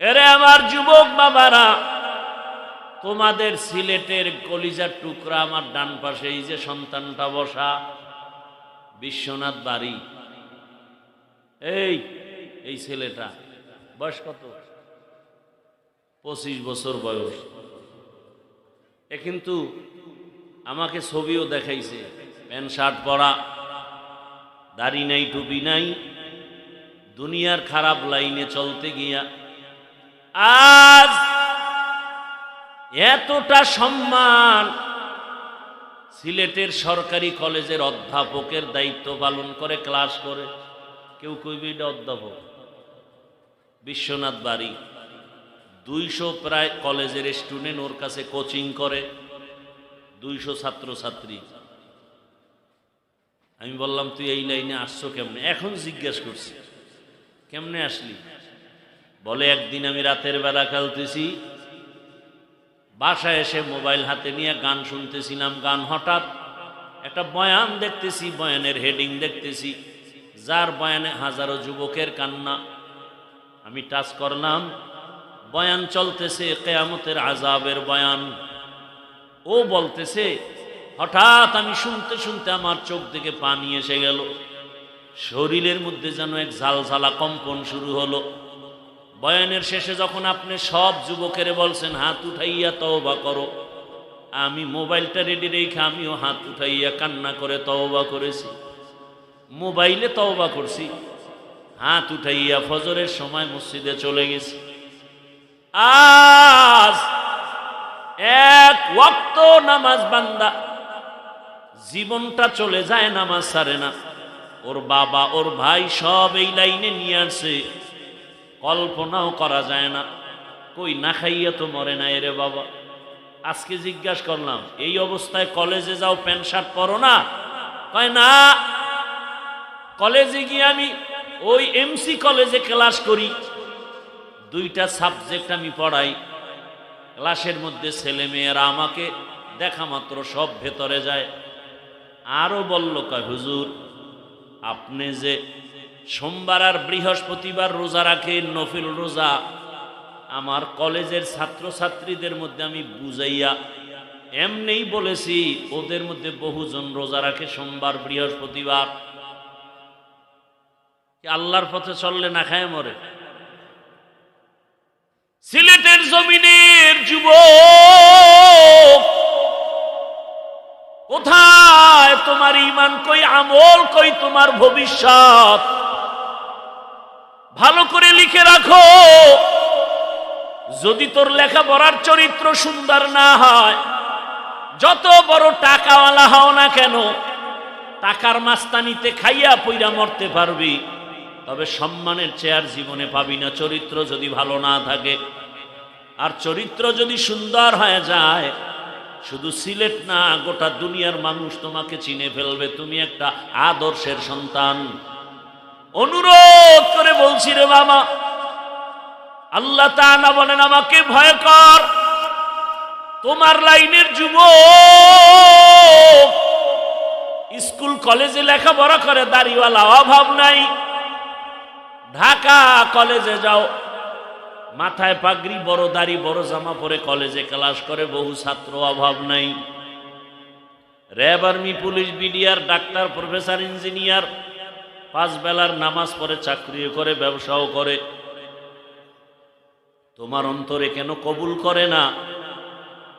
এরে আমার যুবক বাবারা, তোমাদের সিলেটের কলিজার টুকরা আমার ডান পাশে, এই যে সন্তানটা বসা, বিশ্বনাথ বাড়ি। এই এই ছেলেটা, বয়স কত? পঁচিশ বছর বয়স। এ কিন্তু আমাকে ছবিও দেখাইছে, প্যান্ট, শার্ট পরা, দাড়ি নাই, টুপি নাই, দুনিয়ার খারাপ লাইনে চলতে গিয়া আজ এতটা সম্মান সিলেটের সরকারি কলেজের অধ্যাপকের দায়িত্ব পালন করে, ক্লাস করে। কেউ কইবে এটা অধ্যাপক? বিশ্বনাথ বাড়ি। দুইশো প্রায় কলেজের স্টুডেন্ট ওর কাছে কোচিং করে, দুইশো ছাত্রছাত্রী। আমি বললাম, তুই এই লাইনে আসছো কেমনে? এখন জিজ্ঞেস করছি, কেমনে আসলি? বলে, একদিন আমি রাতের বেলা খেলতেছি, বাসায় এসে মোবাইল হাতে নিয়ে গান শুনতেছিলাম। গান হঠাৎ একটা বয়ান দেখতেছি, বয়ানের হেডিং দেখতেছি। যার বয়ানে হাজারো যুবকের কান্না। আমি টাচ করলাম, বয়ান চলতেছে, কেয়ামতের আজাবের বয়ান। ও বলতেছে, হঠাৎ আমি শুনতে শুনতে আমার চোখ থেকে পানি এসে গেল। শরীরের মধ্যে যেন এক ঝালঝালা কম্পন শুরু হলো। বয়ানের শেষে যখন আপনি সব যুবকের বলছেন, হাত উঠাইয়া তওবা করো। আমি মোবাইলটা রেডি রেখে আমিও হাত উঠাইয়া কান্না করে তওবা করেছি। মোবাইলে তওবা করছি। হাত উঠাইয়া ফজরের সময় মসজিদে চলে গেছি। আজ এক ওয়াক্ত নামাজ বান্দা, জীবনটা চলে যায় নামাজ সারে না। ওর বাবা, ওর ভাই সব এই লাইনে নিয়ে আসে কল্পনাও করা যায় না। কই না খাইয়া তো মরে না এরে বাবা। আজকে জিজ্ঞাসা করলাম, এই অবস্থায় কলেজে যাও, প্যান্ট, শার্ট পরো না? কয় না। কলেজে গিয়ে আমি ওই এমসি কলেজে ক্লাস করি। দুইটা সাবজেক্ট আমি পড়াই। ক্লাসের মধ্যে ছেলে মেয়েরা আমাকে দেখা মাত্র সব ভেতরে যায়। আরও বলল, কয়, হুজুর, আপনি যে সোমবার আর বৃহস্পতিবার রোজা রাখে নফিল রোজা। আমার কলেজের ছাত্রছাত্রীদের মধ্যে আমি বুঝাইয়া এমনিই বলেছি, ওদের মধ্যে বহুজন রোজা রাখে সোমবার, বৃহস্পতিবার। আল্লাহর পথে চললে না খায় মরে? সিলেটের জমিনের যুব কোথায় তোমার ইমান, কই আমল, কই তোমার ভবিষ্যৎ? ভালো করে লিখে রাখো। যদি তোর লেখাপড়ার চরিত্র সুন্দর না হয়, যত বড় টাকাওয়ালা হও না কেন, টাকার মাস্তানিতে খাইয়া পইরা মরতে পারবি। তবে সম্মানের চেয়ার জীবনে পাবি না। চরিত্র যদি ভালো না থাকে, আর চরিত্র যদি সুন্দর হয়ে যায়, শুধু সিলেট না, গোটা দুনিয়ার মানুষ তোমাকে চিনে ফেলবে। তুমি একটা আদর্শের সন্তান। অনুরোধ করে বলছি রে বাবা, আল্লাহ তাআলা বলেন আমাকে ভয় কর। তোমার লাইনের যুবক স্কুল, কলেজে লেখাপড়া করে, দাড়িওয়ালা অভাব নাই। ঢাকা কলেজে যাও। মাথায় পাগড়ি, বড় দাড়ি, বড় জামা পরে কলেজে ক্লাস করে, বহু ছাত্র অভাব নাই। RAB army, police, BDR, doctor, professor, engineer পাঁচ বেলার নামাজ পড়ে, চাকরিও করে, ব্যবসাও করে। তোমার অন্তরে কেন কবুল করে না?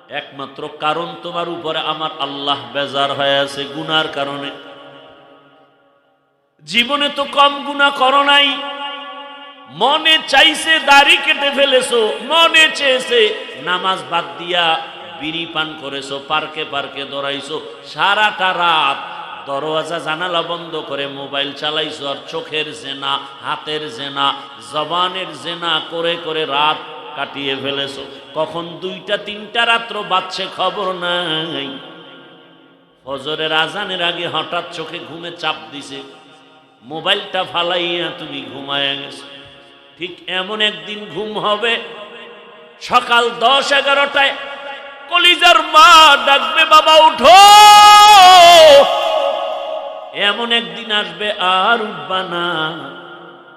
একমাত্র কারণ তোমার উপরে আমার আল্লাহ বেজার হয়ে আছে গুনার কারণে। জীবনে তো কম গুণা করো নাই। মনে চাইছে দাড়ি কেটে ফেলেছো, মনে চেয়েছে, নামাজ বাদ দিয়া বিড়ি পান করেছ, পার্কে পার্কে দৌড়াইছো, সারাটা রাত দরওয়াজা জানালা বন্ধ করে মোবাইল চালাইছো আর চোখের জেনা, হাতের জেনা, জবানের জেনা করে করে রাত কাটিয়ে ফেলেছো। কখন দুইটা, তিনটা রাত্র বাচ্চে খবর নাই। ফজরের আজানের আগে হঠাৎ চোখে ঘুমে চাপ দিছে। মোবাইলটা ফালাইয়া তুমি ঘুমায় গেছো। ঠিক এমন একদিন ঘুম হবে, সকাল দশ এগারোটায় কলিজার মা ডাকবে, বাবা, উঠো! এমন একদিন আসবে আর উঠবা না।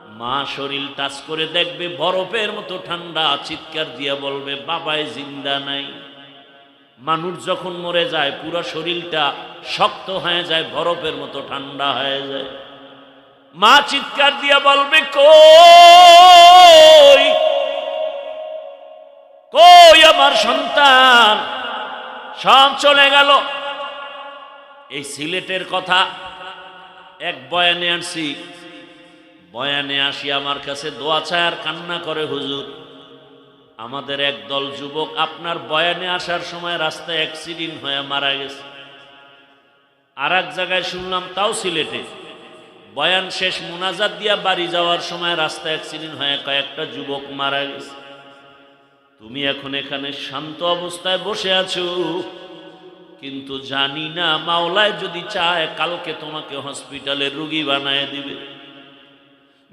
মা শরীর টাচ করে দেখবে বরফের মতো ঠান্ডা, চিৎকার দিয়ে বলবে বাবায় জিন্দা নাই। মানুষ যখন মরে যায়, পুরো শরীরটা শক্ত হয়ে যায়, বরফের মতো ঠান্ডা হয়ে যায়। মা চিৎকার দিয়ে বলবে, কই? কই আমার সন্তান? সব চলে গেল। এই সিলেটের কথা এক বয়ানে আনছি। বয়ানে আসি, আমার কাছে দোয়া চায় আর কান্না করে, হুজুর, আমাদের এক দল যুবক আপনার বয়ানে আসার সময় রাস্তায় অ্যাক্সিডেন্ট হয়ে মারা গেছে। আর এক জায়গায় শুনলাম তাও সিলেটে। বয়ান শেষ, মোনাজাত দিয়া বাড়ি যাওয়ার সময় রাস্তায় অ্যাক্সিডেন্ট হয়ে কয়েকটা যুবক মারা গেছে। তুমি এখন এখানে শান্ত অবস্থায় বসে আছো। কিন্তু জানি না, মাওলায় যদি চায় কালকে তোমাকে হসপিটালে রুগী বানায় দিবে।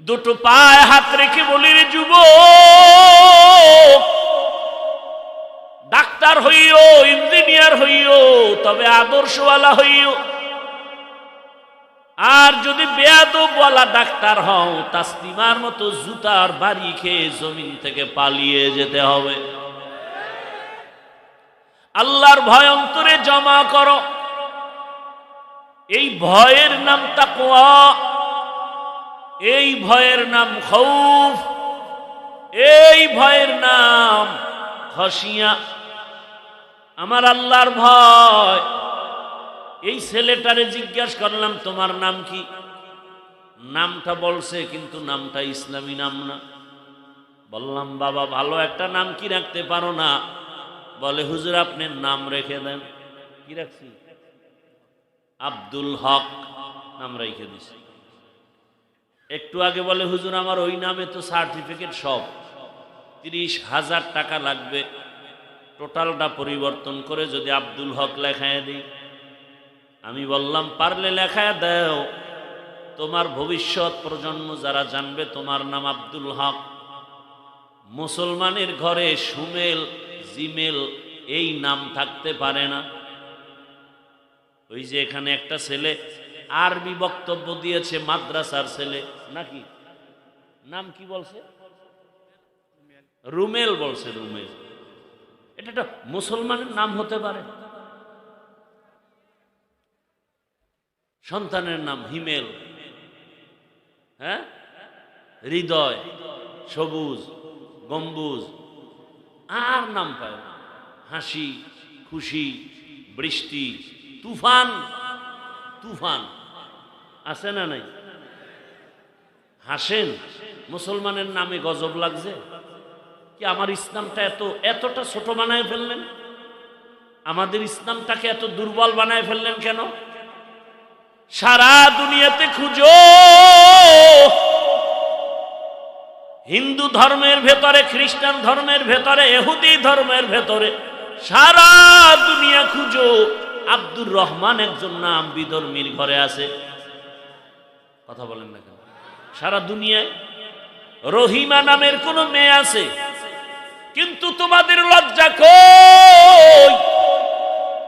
দুটো পায়ে হাত রেখে বলি রে যুব ডাক্তার হইও, ইঞ্জিনিয়ার হইও, তবে আদর্শওয়ালা হইও। আর যদি বেয়াদব বলা ডাক্তার হও তাসলিমার মতো জুতার বাড়ি খেয়ে জমিন থেকে পালিয়ে যেতে হবে। আল্লাহর ভয় অন্তরে জমা করো। এই ভয়ের নাম তাকওয়া, এই ভয়ের নাম খৌফ, এই ভয়ের নাম খসিয়া। আমার আল্লাহর ভয়। এই ছেলেটারে জিজ্ঞাসা করলাম, তোমার নাম কি? নামটা বলছে, কিন্তু নামটা ইসলামী নাম না। বললাম, বাবা, ভালো একটা নাম কি রাখতে পারো না? বলে, হুজুর, আপনি নাম রেখে দেন। কি রাখছি? আব্দুল হক নাম রেখে দিছি। একটু আগে বলে, হুজুর, আমার ওই নামে তো সার্টিফিকেট সব। তিরিশ হাজার টাকা লাগবে। টোটালটা পরিবর্তন করে যদি আব্দুল হক লেখায় দিই। আমি বললাম, পারলে লেখায় দাও। তোমার ভবিষ্যৎ প্রজন্ম যারা জানবে, তোমার নাম আব্দুল হক। মুসলমানের ঘরে সুমেল জিমেল, এই নাম থাকতে পারে না। ওই যে এখানে একটা ছেলে আরবি বক্তব্য দিয়েছে, মাদ্রাসার ছেলে, নাকি? নাম কি বলছে? রুমেল বলছে, রুমেল। এটা একটা মুসলমানের নাম হতে পারে। সন্তানের নাম হিমেল। হ্যাঁ? হৃদয়, সবুজ, গম্বুজ। আর নাম পায় না। হাসি, খুশি, বৃষ্টি, তুফান তুফান। আছে না নাই? হাসেন, মুসলমানের নামে গজব লাগছে? কি আমার ইসলামটা এত, এতটা ছোট বানায় ফেললেন? আমাদের ইসলামটাকে এত দুর্বল বানায় ফেললেন কেন? সারা দুনিয়াতে খুঁজো হিন্দু ধর্মের ভেতরে, খ্রিস্টান ধর্মের ভেতরে, এহুদি ধর্মের ভেতরে, সারা দুনিয়া খুঁজো, আব্দুর রহমান একজন নাম বিধর্মীর ঘরে আছে। কথা বলেন না কেন? সারা দুনিয়ায় রহিমা নামের কোন মেয়ে আছে। কিন্তু তোমাদের লজ্জা কই?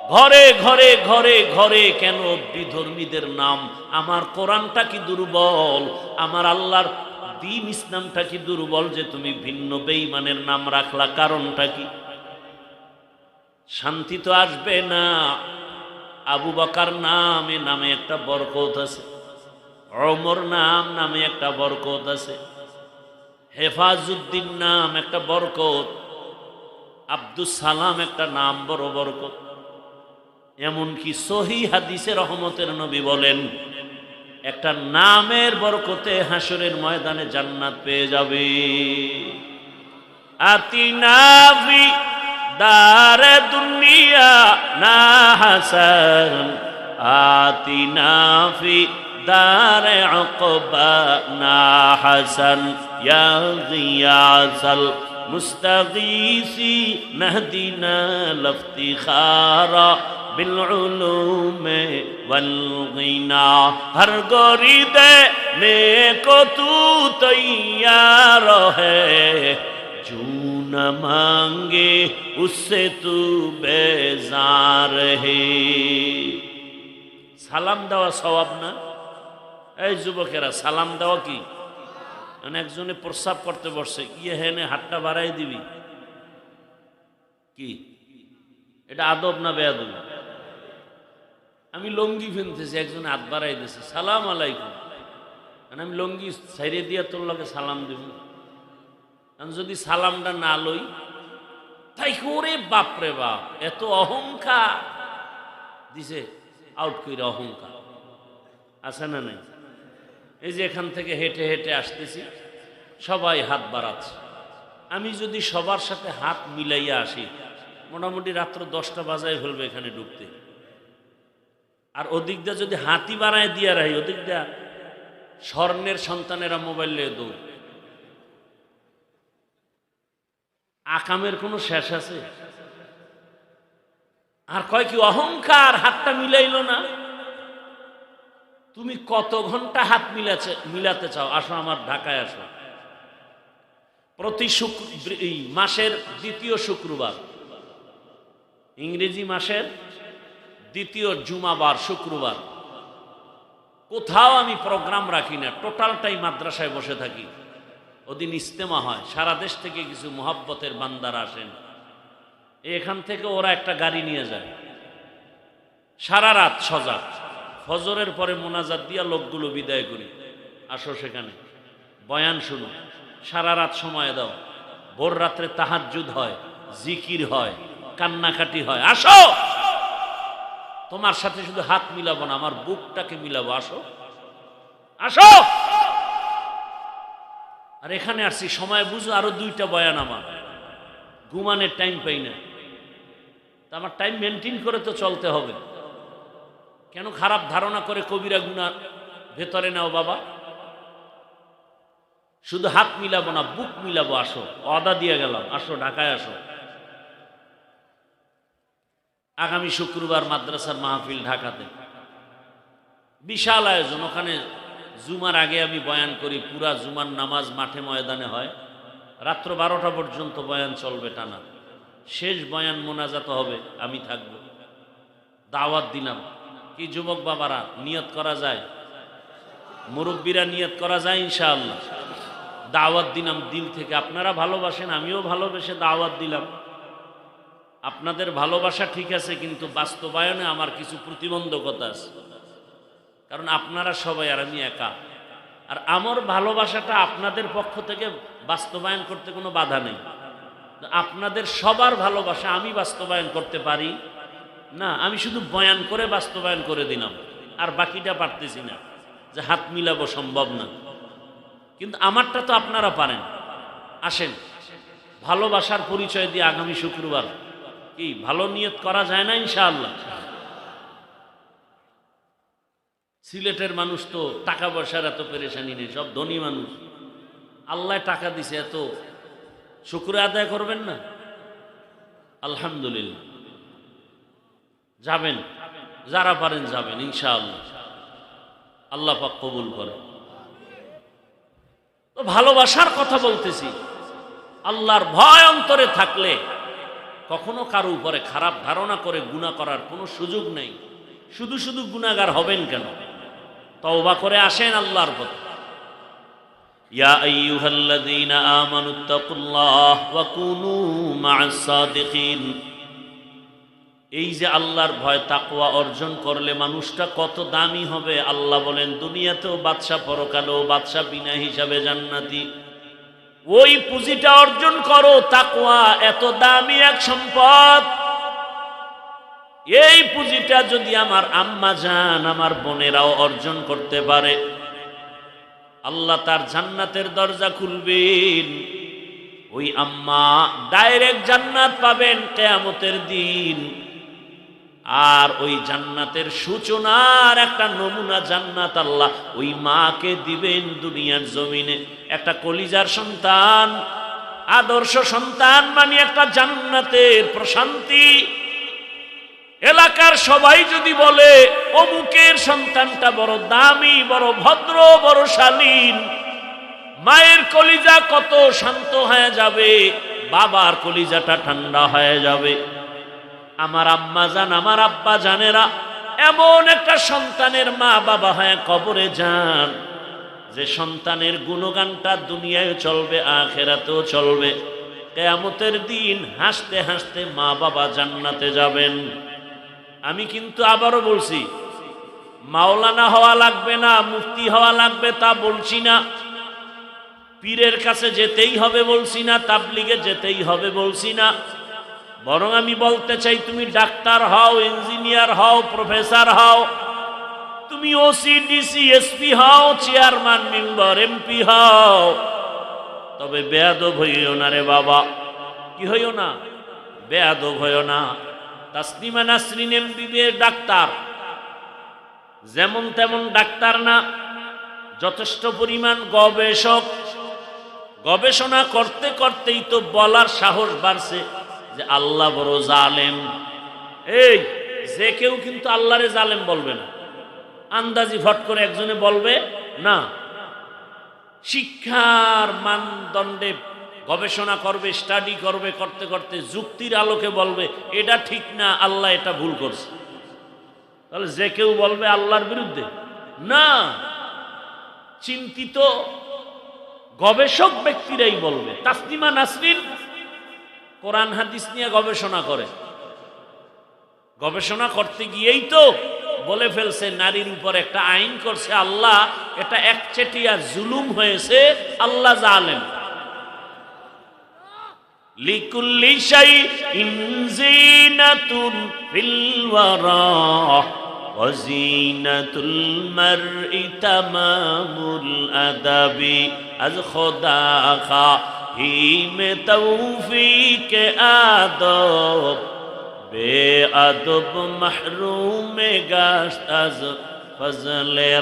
ঘরে ঘরে ঘরে ঘরে কেন বিধর্মীদের নাম? আমার কোরআনটা কি দুর্বল? আমার আল্লাহর দিন ইসলামটা কি দুর্বল যে তুমি ভিন্ন বেইমানের নাম রাখলা? কারণটা কি? শান্তি তো আসবে না। আবু বাকার নামে নামে একটা বরকত আছে। অমর নাম নামে একটা বরকত আছে। হেফাজুদ্দিন নাম একটা বরকত। আব্দুল সালাম একটা নাম বড় বরকত। এমনকি সহি হাদিসে রহমতের নবী বলেন একটা নামের বরকতে হাসরের ময়দানে জান্নাত পেয়ে যাবে। আতিনাবি দার দুনিয়া না হাসান আতিনাফি দার আকবা না হাসান ইয়া গিয়াসাল مستغیثی مہدینا لفتی خارا بالعلوم والغنا ہر گوری دے میں کو تو تیار ہے جو نہ مانگے اس سے تو بیزار ہے سلام دوا سواب نا؟ اے زبا کہہ رہا سلام دوا کی؟ মানে একজনে প্রস্রাব করতে বসছে ইয়ে হেনে হাতটা বাড়াই দিবি। কি? এটা আদব না বেয়াদব? আমি লঙ্গি ফেলতেছি একজনে হাত বাড়াই দিছে, সালাম আলাইকুম। মানে আমি লঙ্গি ছাইড়ে দিয়ে তোর লগে সালাম দেব। আমি যদি সালামটা না লই, তাই করে বাপরে বাপ এত অহংকার? দিছে আউট করে অহংকার। আছে না নাই? এই যে এখান থেকে হেঁটে হেঁটে আসতেছি, সবাই হাত বাড়াচ্ছে। আমি যদি সবার সাথে হাত মিলাইয়া আসি, মোটামুটি রাত্র দশটা বাজায় ফেলবে এখানে ঢুকতে। আর ওদিক দিয়ে যদি হাতি বানায় দিয়া রাখি ওদিক দিয়া স্বর্ণের সন্তানেরা মোবাইল নিয়ে দৌড়। আকামের কোনো শেষ আছে? আর কয় কি, অহংকার, হাতটা মিলাইলো না। তুমি কত ঘণ্টা হাত মিলাছে, মিলাতে চাও? আসো আমার ঢাকায় আসো। প্রতি শুক্র মাসের দ্বিতীয় শুক্রবার। ইংরেজি মাসের দ্বিতীয় জুমাবার শুক্রবার। কোথাও আমি প্রোগ্রাম রাখি না, টোটালটাই মাদ্রাসায় বসে থাকি। ওদিন ইস্তেমা হয়, সারা দেশ থেকে কিছু মহাব্বতের বান্দারা আসেন। এখান থেকে ওরা একটা গাড়ি নিয়ে যায়। সারা রাত সজাগ। ফজরের পরে মোনাজাত দিয়া লোকগুলো বিদায় করি। আসো সেখানে। বয়ান শুনো। সারা রাত সময় দাও। ভোর রাত্রে তাহাজ্জুদ হয়, জিকির হয়, কান্নাকাটি হয়। আসো! তোমার সাথে শুধু হাত মিলাবো না, আমার বুকটাকে মিলাবো। আসো। আসো! আর এখানে আসছি, সময় বুঝো, আরও দুইটা বয়ান আমার। ঘুমানের টাইম পাই না। আমার টাইম মেনটেন করে তো চলতে হবে। কেন খারাপ ধারণা করে কবিরা গুনার ভেতরে নাও বাবা? শুধু হাত মিলাবো না, বুক মিলাবো, আসো। অদা দিয়ে গেলাম, আসো, ঢাকায় আসো। আগামী শুক্রবার মাদ্রাসার মাহফিল ঢাকাতে। বিশাল আয়োজন, ওখানে জুমার আগে আমি বয়ান করি, পুরা জুমার নামাজ মাঠে ময়দানে হয়। রাত্র বারোটা পর্যন্ত বয়ান চলবে টানা। শেষ বয়ান মোনাজাত হবে, আমি থাকব। দাওয়াত দিলাম। কি যুবক বাবারা, নিয়ত করা যায়? মুরব্বীরা নিয়ত করা যায় ইনশাআল্লাহ। দাওয়াত দিলাম, দিল থেকে। আপনারা ভালোবাসেন, আমিও ভালোবেসে দাওয়াত দিলাম। আপনাদের ভালোবাসা ঠিক আছে, কিন্তু বাস্তবায়নে আমার কিছু প্রতিবন্ধকতা আছে। কারণ আপনারা সবাই আর আমি একা। আর আমার ভালোবাসাটা আপনাদের পক্ষ থেকে বাস্তবায়ন করতে কোনো বাধা নেই। আপনাদের সবার ভালোবাসা আমি বাস্তবায়ন করতে পারি। না, আমি শুধু বয়ান করে বাস্তবায়ন করে দিলাম, আর বাকিটা পারতেছি না, যে হাত মিলাবো সম্ভব না। কিন্তু আমারটা তো আপনারা পারেন। আসেন, ভালোবাসার পরিচয় দিয়ে আগামী শুক্রবার। কি, ভালো নিয়ত করা যায় না, ইনশাআল্লাহ? সিলেটের মানুষ তো টাকা পয়সার এত পেরেশানি নেই, সব ধনী মানুষ। আল্লাহ টাকা দিছে এত, শুক্র আদায় করবেন না? আলহামদুলিল্লাহ। যাবেন, যারা পারেন যাবেন, ইনশাআল্লাহ। আল্লাহ পাক কবুল করে তো ভালোবাসার কথা বলতেছি, আল্লাহর ভয় অন্তরে থাকলে কখনো কারও উপরে খারাপ ধারণা করে গুণা করার কোনো সুযোগ নেই। শুধু শুধু গুণাগার হবেন কেন? তওবা করে আসেন আল্লাহর পথে। ইয়া আইয়ুহাল্লাযীনা আমানুত্তাকুল্লাহ ওয়া কুনু মা'আস সাদিকিন এই যে আল্লাহর ভয় তাকওয়া অর্জন করলে মানুষটা কত দামি হবে? আল্লাহ বলেন, দুনিয়াতেও বাদশা পরকালেও বাদশা বিনা হিসাবে জান্নাতি। ওই পুঁজিটা অর্জন করো, তাকওয়া এত দামি এক সম্পদ। এই পুঁজিটা যদি আমার আম্মা যান, আমার বোনেরাও অর্জন করতে পারে। আল্লাহ তার জান্নাতের দরজা খুলবেন। ওই আম্মা ডাইরেক্ট জান্নাত পাবেন কেয়ামতের দিন। আর ওই জান্নাতের সূচনার একটা নমুনা জান্নাত আল্লাহ ওই মাকে দিবেন দুনিয়ার জমিনে। একটা কলিজার সন্তান, আদর্শ সন্তান মানে একটা জান্নাতের প্রশান্তি। এলাকার সবাই যদি বলে, অমুকের সন্তানটা বড় দামি, বড় ভদ্র, বড় শালীন, মায়ের কলিজা কত শান্ত হয়ে যাবে, বাবার কলিজাটা ঠান্ডা হয়ে যাবে। আমার আম্মা জান, আমার আব্বা জানেরা, এমন একটা সন্তানের মা বাবা হয়ে কবরে যান। যে সন্তানের গুণগানটা দুনিয়ায় চলবে, আখেরাতেও চলবে। কেয়ামতের দিন হাসতে হাসতে মা বাবা জান্নাতে যাবেন। আমি কিন্তু আবারও বলছি, মাওলানা হওয়া লাগবে না মুক্তি হওয়া লাগবে তা বলছি না। পীরের কাছে যেতেই হবে বলছি না, তাবলিগে যেতেই হবে বলছি না। বরং আমি বলতে চাই, তুমি ডাক্তার হও, ইঞ্জিনিয়ার হও, প্রফেসর হও, তুমি ওসি ডিসি এসপি হও, চেয়ারম্যান, মেম্বার এমপি হও। তবে বেয়াদব হইও না রে বাবা। কি হইও না? বেয়াদব হইও না। Taslima Nasrin MBBS doctor. যেমন তেমন ডাক্তার না। যথেষ্ট পরিমাণ গবেষক। গবেষণা করতে করতেই তো বলার সাহস বাড়ছে। যে আল্লাহ বড় জালেম। এই, যে কেউ কিন্তু আল্লাহরে জালেম বলবে না। আন্দাজি ভট করে একজনে বলবে, না, শিক্ষার মানদণ্ডে গবেষণা করবে স্টাডি করবে, করতে করতে যুক্তির আলোকে বলবে, এটা ঠিক না, আল্লাহ এটা ভুল করছে। তাহলে যে কেউ বলবে আল্লাহর বিরুদ্ধে, না, চিন্তিত গবেষক ব্যক্তিরাই বলবে। তাসলিমা নাসরিন কোরআন হাদিস নিয়ে গবেষণা করে। গবেষণা করতে গিয়েই তো বলে ফেলছে, নারীর উপর একটা আইন করছে, আল্লাহ এটা একচেটিয়া জুলুম হয়েছে, আল্লাহ জালেম। আদাবি আজ খোদা খা হিম তৌফিক আদব বে আদব মহরুমে গাস্তাজ ফজলে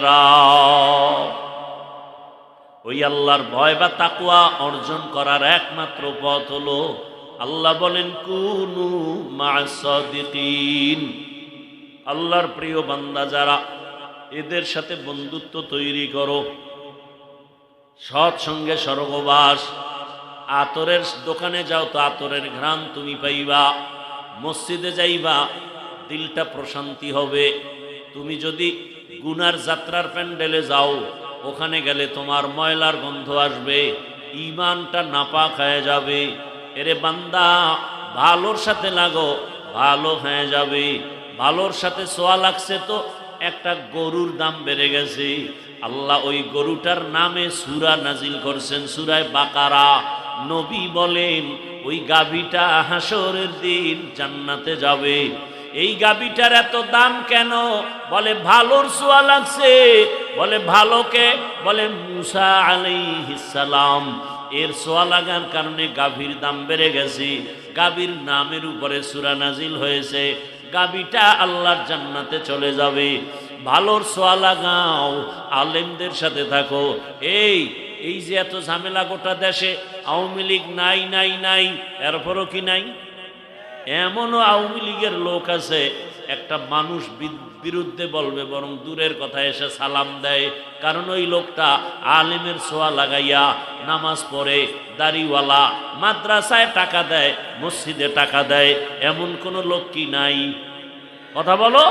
ওই আল্লাহর ভয় বা তাকুয়া অর্জন করার একমাত্র পথ হলো, আল্লাহ বলেন, কুনু মাসদিকিন আল্লাহর প্রিয় বান্দা, যারা এদের সাথে বন্ধুত্ব তৈরি করো সৎসঙ্গে স্বর্গবাস আতরের দোকানে যাও তো আতরের ঘ্রাণ তুমি পাইবা, মসজিদে যাইবা, দিলটা প্রশান্তি হবে। তুমি যদি গুনার যাত্রার প্যান্ডেলে যাও, ওখানে গেলে তোমার ময়লার গন্ধ আসবে ইমানটা নাপাক হয়ে যাবে। এরে বান্দা, ভালোর সাথে লাগো, ভালো হয়ে যাবে। ভালোর সাথে সোয়া লাগছে তো একটা গরুর দাম বেড়ে গেছে। আল্লাহ ওই গরুটার নামে সুরা নাজিল করছেন, সুরায় বাকারা। নবী বলেন, ওই গাভীটা হাসরের দিন জান্নাতে যাবে। এই গাভীটার এত দাম কেন? বলে, ভালোর সোয়া লাগছে। বলে ভালোকে বলে, মুসা আলাইহিসালাম এর সোয়া লাগার কারণে গাভীর দাম বেড়ে গেছে। গাভীর নামের উপরে সুরা নাজিল হয়েছে। গাবিটা আল্লাহর জান্নাতে চলে যাবে। ভালোর সোয়া লাগাও, আলেমদের সাথে থাকো। এই এই যে এত ঝামেলা গোটা দেশে আওয়ামী লীগ নাই নাই নাই, এরপরও কি নাই? এমনও আওয়ামী লীগের লোক আছে, একটা মানুষ বিরুদ্ধে বলবে, বরং দূরের কথা এসে সালাম দেয়। কারণ ওই লোকটা আলেমের সোয়া লাগাইয়া নামাজ পড়ে, দাড়িওয়ালা, মাদ্রাসায় টাকা দেয়, মসজিদে টাকা দেয়, এমন কোন লোক কি নাই? কথা বলো।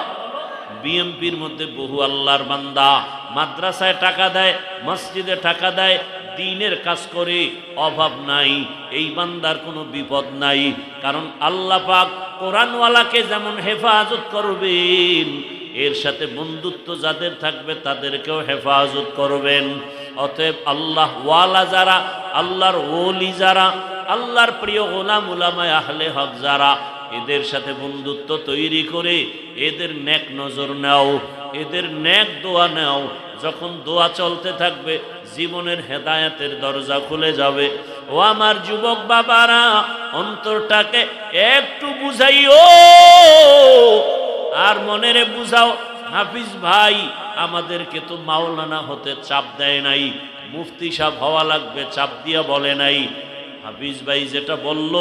বিএমপির মধ্যে বহু আল্লাহর বান্দা। মাদ্রাসায় টাকা দেয়, মসজিদে টাকা দেয়, দিনের কাজ করে, অভাব নাই। এই বান্দার কোনো বিপদ নাই। কারণ আল্লাহ পাক কোরআনওয়ালাকে যেমন হেফাজত করবেন, এর সাথে বন্ধুত্ব যাদের থাকবে তাদেরকেও হেফাজত করবেন। অতএব আল্লাহ ওয়ালা যারা, আল্লাহর ওলি যারা, আল্লাহর প্রিয় গোলাম উলামায় আহলে হক যারা এদের সাথে বন্ধুত্ব তৈরি করে এদের ন্যাক নজর নাও, এদের ন্যাক দোয়া নাও। যখন দোয়া চলতে থাকবে, জীবনের হেদায়াতের দরজা খুলে যাবে। ও আমার যুবক বাবারা, অন্তরটাকে একটু বুঝাইও। আর মনেরে বুঝাও, হাফিজ ভাই, আমাদেরকে তো মাওলানা হতে চাপ দেয় নাই, মুফতি সাহ হওয়া লাগবে, চাপ দিয়া বলে নাই। হাফিজ ভাই যেটা বলল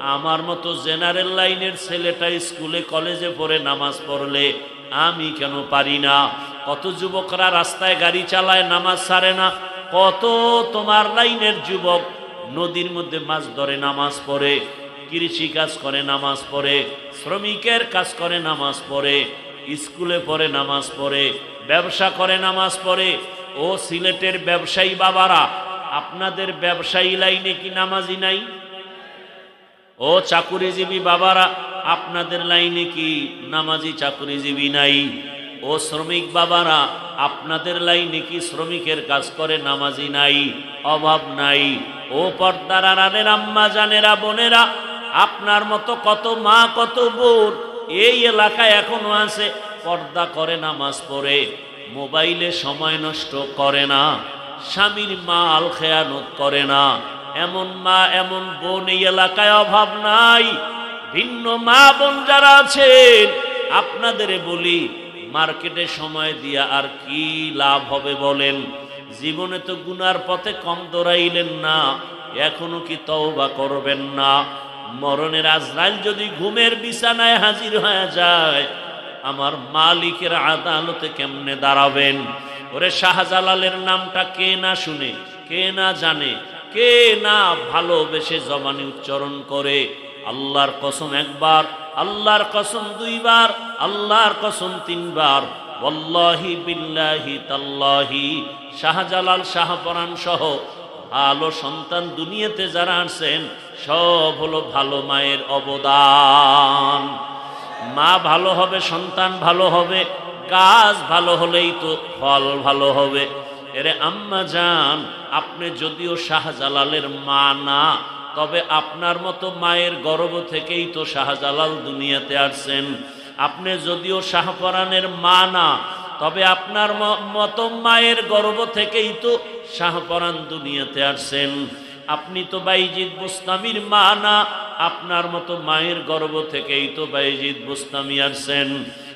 আমার মতো জেনারেল লাইনের ছেলেটা স্কুলে, কলেজে পড়ে নামাজ পড়লে আমি কেন পারি না? কত যুবকরা রাস্তায় গাড়ি চালায়, নামাজ সারে না। কত তোমার লাইনের যুবক নদীর মধ্যে মাছ ধরে, নামাজ পড়ে, কৃষি কাজ করে, নামাজ পড়ে, শ্রমিকের কাজ করে, নামাজ পড়ে, স্কুলে পড়ে, নামাজ পড়ে, ব্যবসা করে, নামাজ পড়ে। ও সিলেটের ব্যবসায়ী বাবারা, আপনাদের ব্যবসায়ী লাইনে কি নামাজি নাই? ও চাকুরিজীবী বাবারা, আপনাদের লাইনে কি নামাজি চাকুরিজীবী নাই? ও শ্রমিক বাবারা, আপনাদের লাইনে কি শ্রমিকের কাজ করে নামাজি নাই? অভাব নাই। ও পর্দার আড়ালের আম্মা, জানেরা, বোনেরা, আপনার মতো কত মা, কত বোন এই এলাকায় এখনও আছে, পর্দা করে নামাজ পড়ে, মোবাইলে সময় নষ্ট করে না, স্বামীর মাল খেয়ানত করে না এমন মা, এমন বোন এই এলাকায় অভাব নাই। ভিন্ন মা, বোন যারা আছেন, আপনাদের বলি, মার্কেটে সময় দিয়া আর কি লাভ হবে বলেন? জীবনে তো গুনার পথে কম দৌড়াইলেন না, এখনও কি তওবা করবেন না? মরণের আজরাইল যদি ঘুমের বিছানায় হাজির হয়ে যায়, আমার মালিকের আদালতে কেমনে দাঁড়াবেন? ওরে শাহজালালের নামটা কে না শুনে, কে না জানে কে না ভালোবেসে জবানি উচ্চারণ করে? আল্লাহর কসম একবার, আল্লাহর কসম দুইবার, আল্লাহর কসম তিনবার। ওয়াল্লাহি বিল্লাহি তাল্লাহি। শাহজালাল শাহপরাণ সহ ভালো সন্তান দুনিয়াতে যারা আনছেন সব হলো ভালো মায়ের অবদান। মা ভালো হবে, সন্তান ভালো হবে, গাছ ভালো হলেই তো ফল ভালো হবে। এরে আম্মা যান আপনি যদিও শাহজালালের মা না, তবে আপনার মতো মায়ের গর্ব থেকেই তো শাহজালাল দুনিয়াতে আসছেন। আপনি যদিও শাহপরাণের মা না, তবে আপনার মতো মায়ের গর্ব থেকেই তো শাহপরাণ দুনিয়াতে আসছেন। আপনি তো বাইজিদ বুস্তামির মা না, আপনার মতো মায়ের গর্ব থেকেই তো বাইজিদ বুস্তামি আসছেন।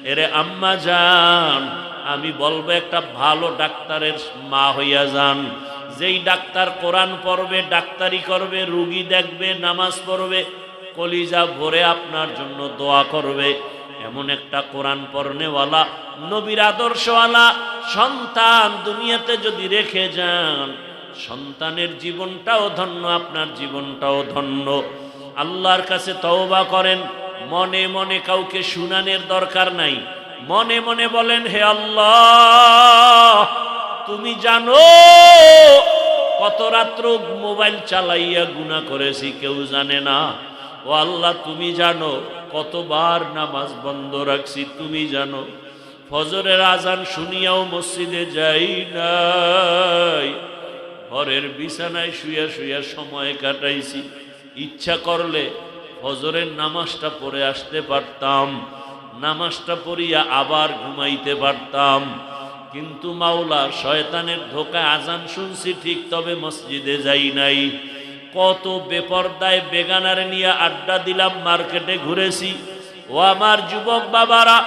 এরে আম্মা যান আমি বলব একটা ভালো ডাক্তারের মা হইয়া যান। যেই ডাক্তার কোরআন পড়বে, ডাক্তারি করবে, রুগী দেখবে, নামাজ পড়বে, কলিজা ভরে আপনার জন্য দোয়া করবে। এমন একটা কোরআন পড়নেওয়ালা, নবীর আদর্শওয়ালা, সন্তান দুনিয়াতে যদি রেখে যান, সন্তানের জীবনটাও ধন্য, আপনার জীবনটাও ধন্য। আল্লাহর কাছে তওবা করেন মনে মনে কাউকে শুনানের দরকার নাই। মনে মনে বলেন, হে আল্লাহ, তুমি জানো, কত রাত্র মোবাইল চালাইয়া গুণা করেছি, কেউ জানে না। ও আল্লাহ, তুমি জানো, কতবার নামাজ বন্ধ রাখছি, তুমি জানো। ফজরের আজান শুনিয়াও মসজিদে যাই নাই। ঘরের বিছানায় শুয়া শুয়া সময় কাটাইছি। ইচ্ছা করলে ফজরের নামাজটা পড়ে আসতে পারতাম, নামাজটা পড়িয়া আবার ঘুমাইতে পারতাম। কিন্তু মাওলা, শয়তানের ধোকায় আজান শুনছি ঠিক তবে মসজিদে যাই নাই। কত বেপর্দায় বেগানারে নিয়ে আড্ডা দিলাম, মার্কেটে ঘুরেছি। ও আমার যুবক বাবারা,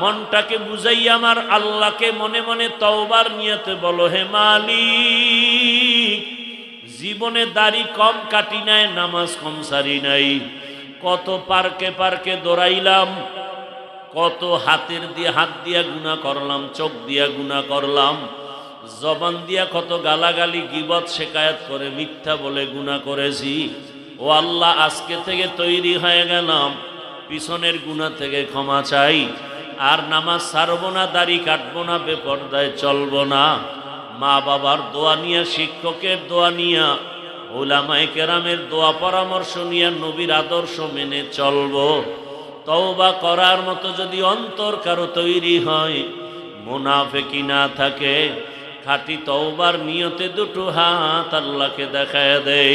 মনটাকে বুঝাই আমার আল্লাহকে মনে মনে তওবার নিয়েতে বলো, হে মালিক, জীবনে দাড়ি কম কাটি নাই, নামাজ কম সারি নাই। কত পার্কে পার্কে দৌড়াইলাম, কত হাতের দিয়ে হাত দিয়া গুণা করলাম, চোখ দিয়া গুণা করলাম, জবান দিয়া কত গালাগালি, গিবত, শেকায়াত করে, মিথ্যা বলে গুণা করেছি। ও আল্লাহ, আজকে থেকে তৈরি হয়ে গেলাম, পিছনের গুণা থেকে ক্ষমা চাই। আর নামাজ সারব না, দাড়ি কাটবো না, বেপর্দায় চলবো না। মা বাবার দোয়া নিয়া, শিক্ষকের দোয়া নিয়া ওলামায় কেরামের দোয়া পরামর্শ নিয়ে নবীর আদর্শ মেনে চলবো। তওবা করার মতো যদি অন্তর কারও তৈরি হয়, মুনাফেকি না থাকে, খাটি তওবার নিয়তে দুটো হাত আল্লাহকে দেখায় দেয়